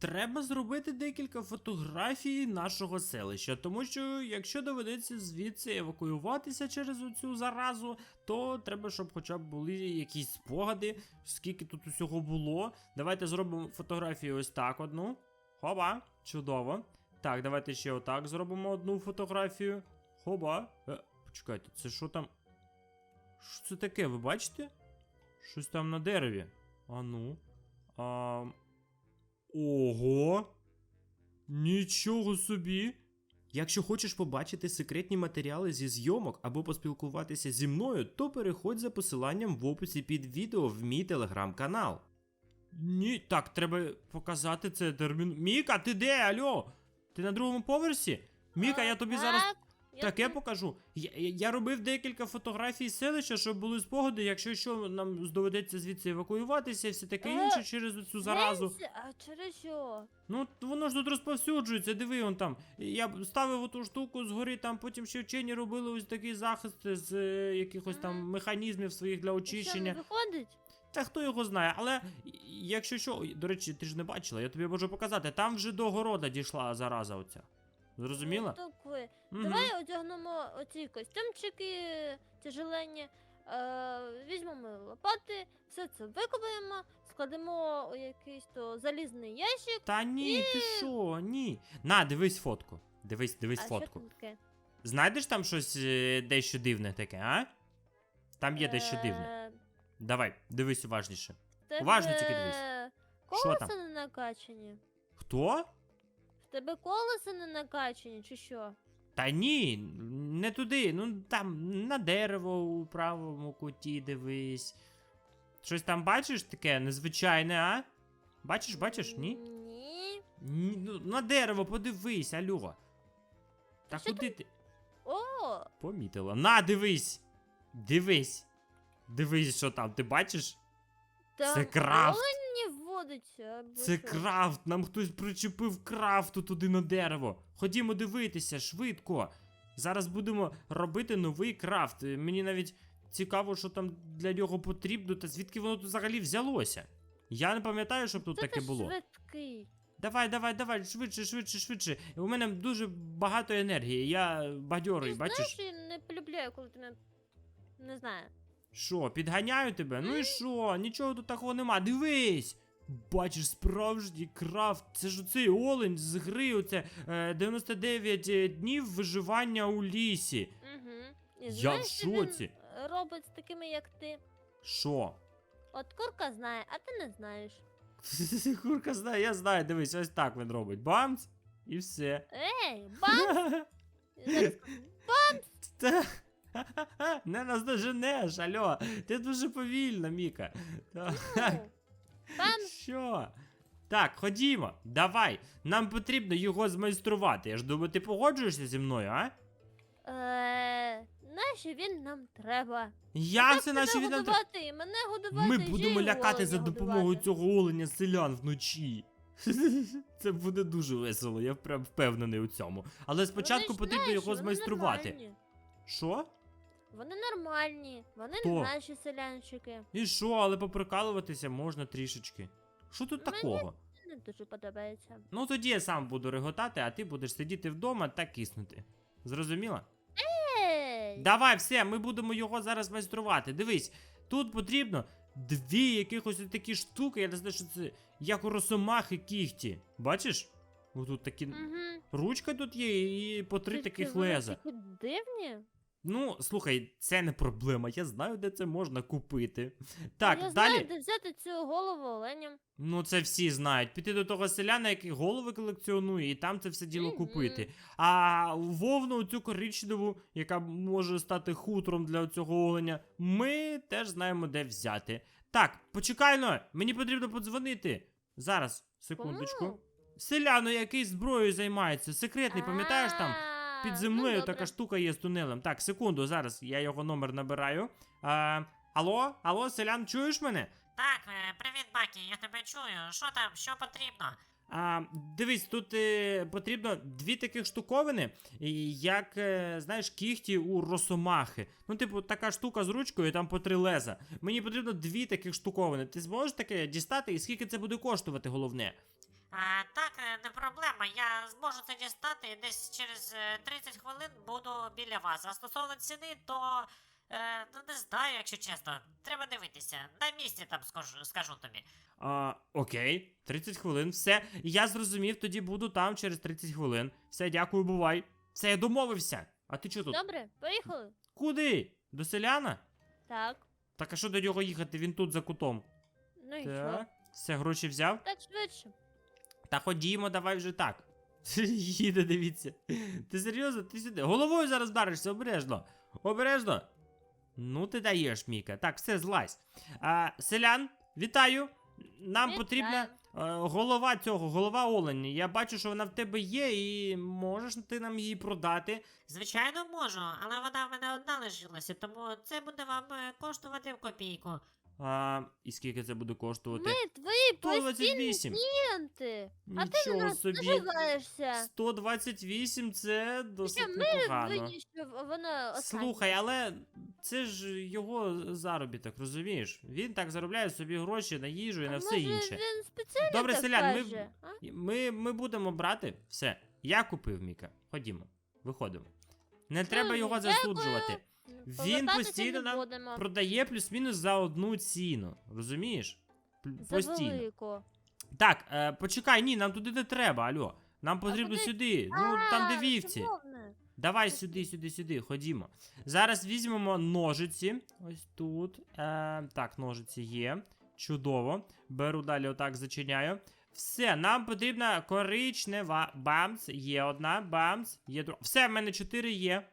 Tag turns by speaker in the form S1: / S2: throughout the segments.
S1: треба зробити декілька фотографій нашого селища, тому що якщо доведеться звідси евакуюватися через оцю заразу, то треба, щоб хоча б були якісь спогади, скільки тут усього було. Давайте зробимо фотографію ось так одну. Хоба, чудово. Так, давайте ще отак зробимо одну фотографію. Хоба. Е, почекайте, це що там? Що це таке, ви бачите? Щось там на дереві. А ну. А... Ого. Нічого собі. Якщо хочеш побачити секретні матеріали зі зйомок або поспілкуватися зі мною, то переходь за посиланням в описі під відео в мій телеграм-канал. Ні, так, треба показати це термін. Міка, ти де? Алло? Ти на другому поверсі? Міка, я тобі зараз
S2: Так, я
S1: покажу. Я, я, робив декілька фотографій селища, щоб були спогади, якщо що, нам доведеться звідси евакуюватися і все таке
S2: Е,
S1: інше через цю заразу.
S2: А через що?
S1: Ну, воно ж тут розповсюджується, диви он там. Я б ставив оту штуку згори, там потім ще вчені робили ось такий захист з е, якихось там механізмів своїх для
S2: Що, не
S1: очищення.
S2: виходить?
S1: Та хто його знає, але якщо що, до речі, ти ж не бачила, я тобі можу показати. Там вже до города дійшла зараза оця. Зрозуміла?
S2: Ну, так.
S1: Мгм.
S2: Давай одягнемо оці костюмчики тяжелені, е, візьмемо лопати, все це викопаємо, складемо у якийсь то залізний ящик.
S1: Та ні, ти що, ні. На, дивись фотку. Дивись, дивись
S2: а
S1: фотку.
S2: там таке?
S1: Знайдеш там щось е, дещо дивне таке, а? Там є дещо дивне.
S2: Е,
S1: Давай, дивись уважніше.
S2: в тебе
S1: Уважно тільки дивись. Що
S2: Колеса не накачані.
S1: Хто?
S2: Тебе колеса не накачані, чи що?
S1: Та ні, не туди. Ну там на дерево у правому куті дивись. Щось там бачиш таке незвичайне, а? Бачиш, бачиш, ні?
S2: Ні.
S1: Ні, ну на дерево подивись, алло. Та
S2: що
S1: куди ти?
S2: О,
S1: Помітила. На, дивись! Дивись! Дивись, що там, ти бачиш?
S2: там
S1: Це крафт.
S2: Олень вводиться.
S1: Це
S2: що?
S1: крафт! Нам хтось причепив крафту туди на дерево. Ходімо дивитися, швидко. Зараз будемо робити новий крафт. Е, Мені навіть цікаво, що там для нього потрібно, та звідки воно тут взагалі взялося. Я не пам'ятаю, щоб тут
S2: Це
S1: таке було.
S2: швидкий.
S1: Давай, давай, давай, швидше, швидше, швидше. У мене дуже багато енергії. Я бадьорий,
S2: Ти
S1: бачиш?
S2: знаєш, я не полюбляю, коли ти мене не знаю.
S1: Що, підганяю тебе? Ну і що? Нічого тут такого нема. Дивись! Бачиш, справжній крафт. Це ж оцей олень з гри, оце е, 99 днів виживання у лісі.
S2: Угу. І
S1: Я
S2: знаєш,
S1: в
S2: він
S1: шоці.
S2: робить з такими, як ти.
S1: Що?
S2: От курка знає, а ти не знаєш.
S1: Курка знає, я знаю, дивись, ось так він робить. Бамц! І все.
S2: Ей, бам! Зараз
S1: Та- Не наздоженеш, алло. Ти дуже повільна, Міка. Так.
S2: ну, Бам!
S1: Що? Так, ходімо, давай. Нам потрібно його змайструвати. Я ж думаю, ти погоджуєшся зі мною, а?
S2: Е, нащо він нам треба?
S1: Як це наші від нам тр-
S2: годувати і мене годувати.
S1: Ми
S2: ще
S1: будемо
S2: й
S1: лякати за
S2: оленя
S1: допомогою
S2: годувати.
S1: цього оленя селян вночі. Це буде дуже весело, я прям впевнений у цьому. Але спочатку
S2: Вони ж
S1: потрібно
S2: наші,
S1: його
S2: вони
S1: змайструвати.
S2: нормальні.
S1: Що?
S2: Вони нормальні, вони
S1: Хто?
S2: не наші селянчики.
S1: І що, але поприкалуватися можна трішечки. Що тут
S2: Мені-
S1: такого?
S2: Не дуже подобається.
S1: Ну тоді я сам буду реготати, а ти будеш сидіти вдома та киснути. Зрозуміла?
S2: Ей!
S1: Давай, все, ми будемо його зараз майструвати. Дивись, тут потрібно дві якихось такі штуки, я не знаю, що це як у росомахи кігті. Бачиш? Отут такі.
S2: Угу.
S1: Ручка тут є і по три таких леза.
S2: Такі дивні.
S1: Ну, слухай, це не проблема. Я знаю, де це можна купити. Так,
S2: Я
S1: далі.
S2: знаю, де взяти цю голову оленя.
S1: Ну, це всі знають. Піти до того селяна, який голови колекціонує, і там це все діло
S2: Мгм.
S1: купити. А вовну, цю коричневу, яка може стати хутром для цього оленя, ми теж знаємо, де взяти. Так, почекай но, мені потрібно подзвонити. Зараз, секундочку.
S2: Кому?
S1: Селяну, який зброєю займається, секретний, пам'ятаєш там?
S2: А,
S1: Під
S2: ну,
S1: землею
S2: добре.
S1: така штука є з тунелем. Так, секунду, зараз я його номер набираю. А, алло, алло, селян, чуєш мене?
S3: Так, е, привіт, Бакі, я тебе чую. Що там, що потрібно?
S1: А, дивись, тут е, потрібно дві таких штуковини, як, е, знаєш, кіхті у росомахи. Ну, типу, така штука з ручкою, там по три леза. Мені потрібно дві таких штуковини. Ти зможеш таке дістати, і скільки це буде коштувати, головне?
S3: А, так, е, не проблема. Я зможу це дістати і десь через е, 30 хвилин буду біля вас. А стосовно ціни, то е, ну не знаю, якщо чесно. Треба дивитися. На місці там скажу, скажу тобі.
S1: А, окей, 30 хвилин, все. Я зрозумів, тоді буду там через 30 хвилин. Все, дякую, бувай. Все, я домовився. А ти чого тут?
S2: Добре, поїхали.
S1: Куди? До селяна?
S2: Так.
S1: Так а що до нього їхати? Він тут за кутом.
S2: Ну і що?
S1: Все, гроші взяв?
S2: Так швидше.
S1: Та ходімо, давай вже так. Їде, дивіться. Ти серйозно? Ти сюди. Головою зараз вдаришся, обережно. Обережно. Ну, ти даєш, Міка. Так, все, злазь. А, селян, вітаю. Нам потрібна е, голова цього, голова оленя. Я бачу, що вона в тебе є, і можеш ти нам її продати.
S3: Звичайно, можу, але вона в мене одна лишилася, тому це буде вам е, коштувати в копійку.
S1: А, і скільки це буде коштувати?
S2: Ми твої постійні
S1: 128.
S2: клієнти. А ти на
S1: Нічого
S2: нас
S1: собі.
S2: наживаєшся.
S1: 128 це досить
S2: ми
S1: непогано.
S2: винні, що вона остання.
S1: Слухай, але це ж його заробіток, розумієш? Він так заробляє собі гроші на їжу і на все
S2: може,
S1: інше.
S2: Він спеціально
S1: Добре,
S2: так
S1: селян, ми-
S2: каже, а?
S1: Ми, ми будемо брати все. Я купив Міка. Ходімо, виходимо. Не треба його
S2: дякую.
S1: засуджувати. Він
S2: Повертатися
S1: постійно
S2: не
S1: нам
S2: будемо.
S1: Продає плюс-мінус за одну ціну. Розумієш? П-
S2: За
S1: Постійно.
S2: велику.
S1: Так, е, почекай, ні, нам туди не треба, алло. Нам потрібно
S2: куди?
S1: сюди. Ну, там де
S2: А,
S1: вівці. Давай сюди, сюди, сюди, ходімо. Зараз візьмемо ножиці. Ось тут. Е, так, ножиці є. Чудово. Беру далі, отак зачиняю. Все, нам потрібна коричнева. Бамс, є одна, бамс, є друга. Все, в мене чотири є.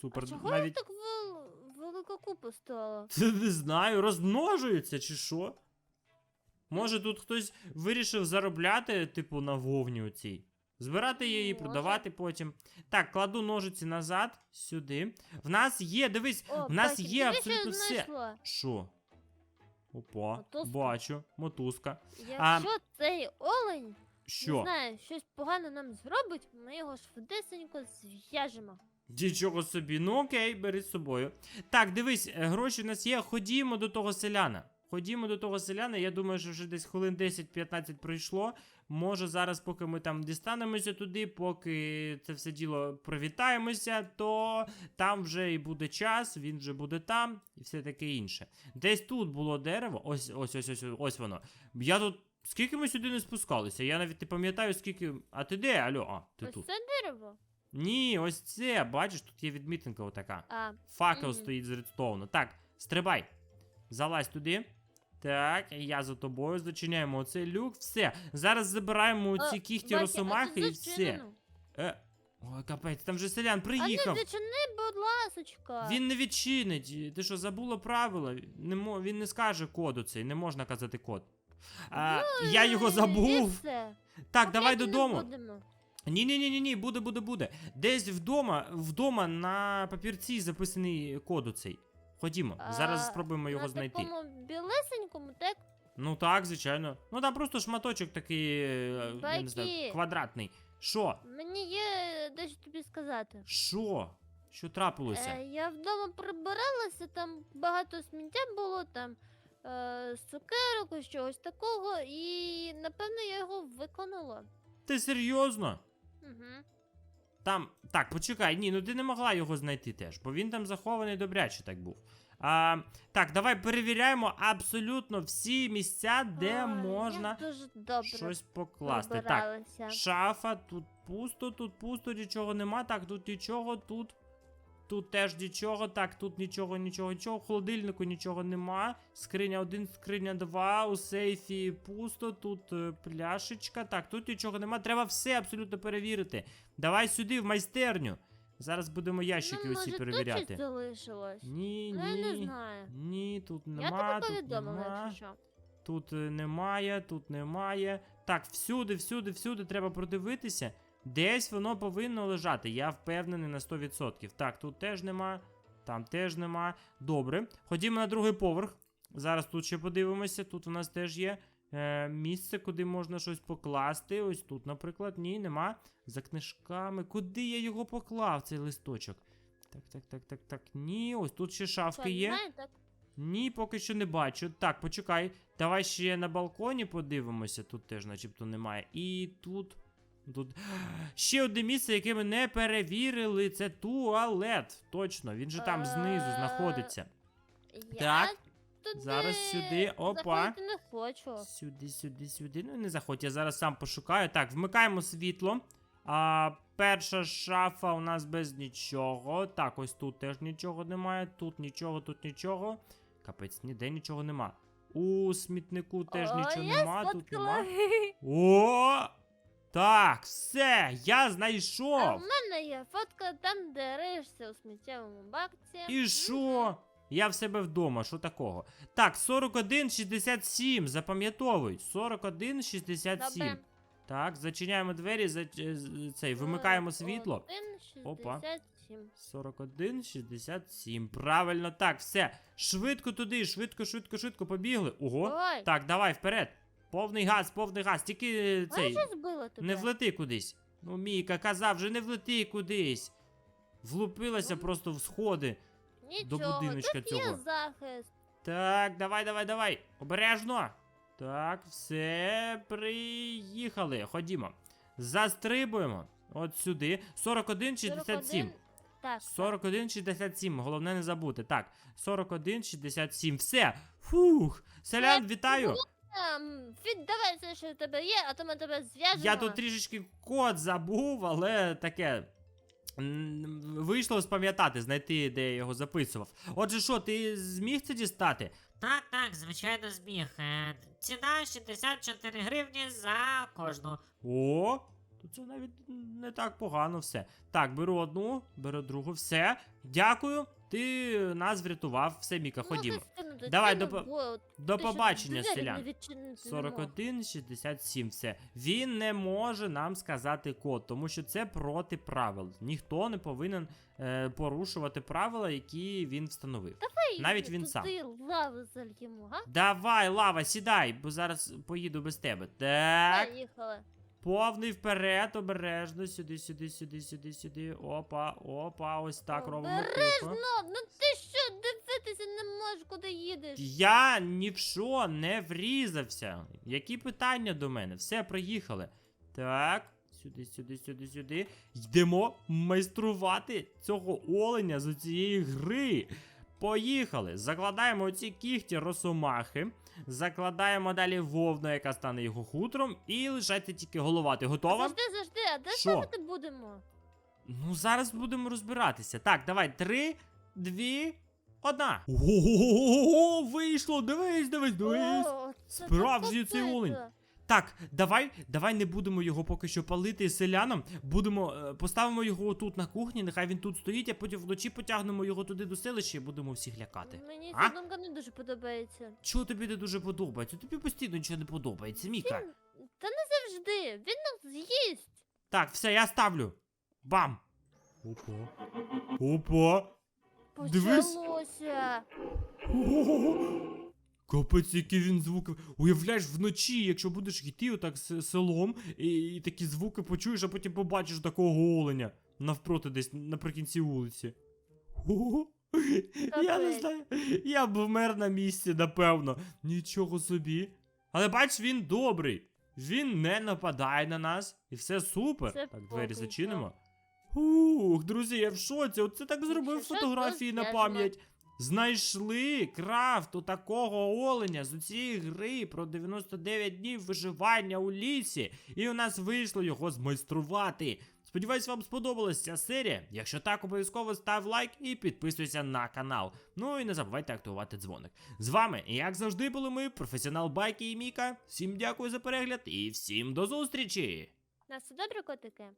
S1: Супер.
S2: А чого
S1: Навіть
S2: так вел... велика купа стала?
S1: не знаю, розмножуються чи що? Може тут хтось вирішив заробляти, типу, на вовні оцій. Збирати її,
S2: Може.
S1: продавати потім. Так, кладу ножиці назад, сюди. В нас є, дивись,
S2: О,
S1: в нас
S2: Бакі,
S1: є
S2: диви, що я
S1: абсолютно все.
S2: знайшла.
S1: Що? Опа,
S2: Мотузка.
S1: бачу, мотузка.
S2: Якщо цей олень, не
S1: Що?
S2: знаю, щось погане нам зробить, ми його швидесенько зв'яжемо.
S1: Нічого собі, ну окей, бери з собою. Так, дивись, е, гроші в нас є. Ходімо до того селяна. Ходімо до того селяна. Я думаю, що вже десь хвилин 10-15 пройшло. Може, зараз, поки ми там дістанемося туди, поки це все діло привітаємося, то там вже і буде час, він вже буде там, і все таке інше. Десь тут було дерево. Ось, ось, ось, ось, ось воно. Я тут. Скільки ми сюди не спускалися? Я навіть не пам'ятаю, скільки. А ти де? Алло, а, ти
S2: Ось
S1: тут.
S2: це дерево.
S1: Ні, ось це, бачиш, тут є відмітинка отака.
S2: А,
S1: Факел
S2: Мгм.
S1: стоїть з редстоуну. Так, стрибай. Залазь туди. Так, я за тобою зачиняємо оцей люк. Все. Зараз забираємо
S2: О,
S1: ці кіхті росомахи і все. Е. Ой, капець, там же селян
S2: А не
S1: приїхав.
S2: зачини, будь ласочка.
S1: Він не відчинить. Ти що, забула правила? Не мо... Він не скаже коду цей, не можна казати код. А, я його забув.
S2: все.
S1: Так, давай
S2: Купляти не
S1: додому.
S2: будемо.
S1: Ні, ні, ні, буде, буде, буде. Десь вдома, вдома на папірці записаний код оцей. Ходімо, зараз
S2: А,
S1: спробуємо його
S2: На
S1: знайти.
S2: такому білесенькому, так?
S1: Ну так, звичайно. Ну там просто шматочок такий, е, я не знаю, квадратний. Що?
S2: Мені є дещо тобі сказати.
S1: Що? Що трапилося?
S2: Е, я вдома прибиралася, там багато сміття було, там е, з цукерок, чогось такого, і напевно я його виконала.
S1: Ти серйозно?
S2: Угу.
S1: Там. Так, почекай, ні, ну ти не могла його знайти теж, бо він там захований добряче так був. А, так, давай перевіряємо абсолютно всі місця, де можна
S2: дуже добре
S1: щось покласти. Так. Шафа, тут пусто, тут пусто, нічого нема. Так, тут нічого, тут. Тут теж нічого, так, тут нічого, нічого, нічого. В холодильнику нічого нема. Скриня 1, скриня 2, у сейфі пусто, тут е, пляшечка. Так, тут нічого нема. Треба все абсолютно перевірити. Давай сюди, в майстерню. Зараз будемо ящики
S2: ну,
S1: усі
S2: може, тут
S1: перевіряти.
S2: щось залишилось?
S1: Ні,
S2: Ну, я не
S1: ні.
S2: знаю.
S1: Ні, тут
S2: я
S1: нема,
S2: тобі
S1: тут
S2: повідомила,
S1: нема.
S2: якщо що.
S1: Тут е, немає, тут немає. Так, всюди, всюди, всюди треба продивитися. Десь воно повинно лежати. Я впевнений на 100%. Так, тут теж нема, там теж нема. Добре. Ходімо на другий поверх. Зараз тут ще подивимося. Тут у нас теж є е, місце, куди можна щось покласти. Ось тут, наприклад, ні, нема. За книжками. Куди я його поклав, цей листочок? Так, так, так, так, так. Ні, ось тут ще шафки є. Ні, поки що не бачу. Так, почекай. Давай ще на балконі подивимося. Тут теж начебто немає. І тут. Тут ще одне місце, яке ми не перевірили. Це туалет. Точно, він же там знизу
S2: Е,
S1: знаходиться.
S2: Я
S1: Так,
S2: туди
S1: зараз сюди, опа.
S2: заходити не хочу.
S1: Сюди, сюди, сюди. Ну не заходь, я зараз сам пошукаю. Так, вмикаємо світло. А, перша шафа у нас без нічого. Так, ось тут теж нічого немає. Тут нічого, тут нічого. Капець, ніде нічого нема. У смітнику теж
S2: О,
S1: нічого
S2: я
S1: нема, тут
S2: сфоткала.
S1: нема. О! Так, все, я
S2: А
S1: знайшов.
S2: в мене є фотка там, де ришся у сміттєвому бакці.
S1: І що? Я в себе вдома, що такого? Так, 41,67, запам'ятовуй. 41,67.
S2: Добре.
S1: Так, зачиняємо двері, за, е, з- цей, вимикаємо світло.
S2: 1,67.
S1: Опа. 41,67. Правильно, так, все. Швидко туди, швидко, швидко, швидко побігли. Ого.
S2: Ой,
S1: Так, давай вперед. Повний газ, повний газ. Тільки е, цей.
S2: що збило тебе?
S1: Не влети кудись. Ну, Міка казав же, не влети кудись. Влупилася
S2: Ну,
S1: просто в сходи.
S2: Нічого,
S1: будиночка
S2: тут
S1: цього.
S2: є захист.
S1: Так, давай, давай, давай. Обережно. Так, все, приїхали. Ходімо. Застрибуємо. От сюди. 41,67.
S2: 41. Так.
S1: 41,67. Головне не забути. Так, 41,67. Все. Фух. Селян, вітаю.
S2: Ем, віддавай все, що в тебе є, а то ми тебе зв'яжемо.
S1: Я тут трішечки код забув, але таке. м, Вийшло спам'ятати, знайти, де я його записував. Отже, що, ти зміг це дістати?
S3: Так, так, звичайно, зміг. Е, ціна 64 гривні за кожну.
S1: О, то це навіть не так погано все. Так, беру одну, беру другу, все. Дякую. Ти нас врятував. Все, Міка, ходімо. Давай, до по- До побачення, селян. 41,67, все. Він не може нам сказати код, тому що це проти правил. Ніхто не повинен е, порушувати правила, які він встановив. навіть він сам.
S2: Лави зальємо, га?
S1: Давай, лава, сідай, бо зараз поїду без тебе. Так.
S2: Поїхали.
S1: Повний вперед, обережно, сюди, сюди, сюди, сюди, сюди. Опа, опа, ось так робимо. тихо.
S2: Обережно, ну ти що, дивитися не можеш, куди їдеш?
S1: Я ні в що не врізався. Які питання до мене? Все, приїхали. Так, сюди, сюди, сюди, сюди. Йдемо майструвати цього оленя з цієї гри. Поїхали. Закладаємо оці кігті росомахи. Закладаємо далі вовну, яка стане його хутром, і лишайте тільки голова. Ти готова?
S2: Завжди, завжди, а де
S1: Що?
S2: ставити будемо?
S1: Ну, зараз будемо розбиратися. Так, давай, три, дві, одна. Ого, вийшло! Дивись, дивись, дивись.
S2: О, це
S1: Справжній цей
S2: капець.
S1: олень. Так, давай, давай не будемо його поки що палити селянам. Будемо е, поставимо його тут на кухні, нехай він тут стоїть, а потім вночі потягнемо його туди до селища і будемо всіх лякати.
S2: Мені ця думка не дуже подобається.
S1: Чого тобі не дуже подобається? Тобі постійно нічого не подобається, Міка.
S2: Він... Та не завжди, він нас з'їсть.
S1: Так, все, я ставлю. Бам! Опа. Опа. Дивись.
S2: Почалося.
S1: Капець, які він звуки. Уявляєш, вночі, якщо будеш йти отак селом, і, і такі звуки почуєш, а потім побачиш такого оленя навпроти десь наприкінці вулиці. Ого! Я не знаю. Я б вмер на місці, напевно. Нічого собі. Але бач, він добрий. Він не нападає на нас. І все супер.
S2: Це
S1: так, двері зачинимо. Ух, друзі, я в шоці. Оце так зробив фотографії на пам'ять. Знайшли крафт у такого оленя з цієї гри про 99 днів виживання у лісі, і у нас вийшло його змайструвати. Сподіваюсь, вам сподобалася ця серія. Якщо так, обов'язково став лайк і підписуйся на канал. Ну і не забувайте активувати дзвоник. З вами, як завжди, були ми, професіонал Байки і Міка. Всім дякую за перегляд і всім до зустрічі!
S2: На все добре, котики?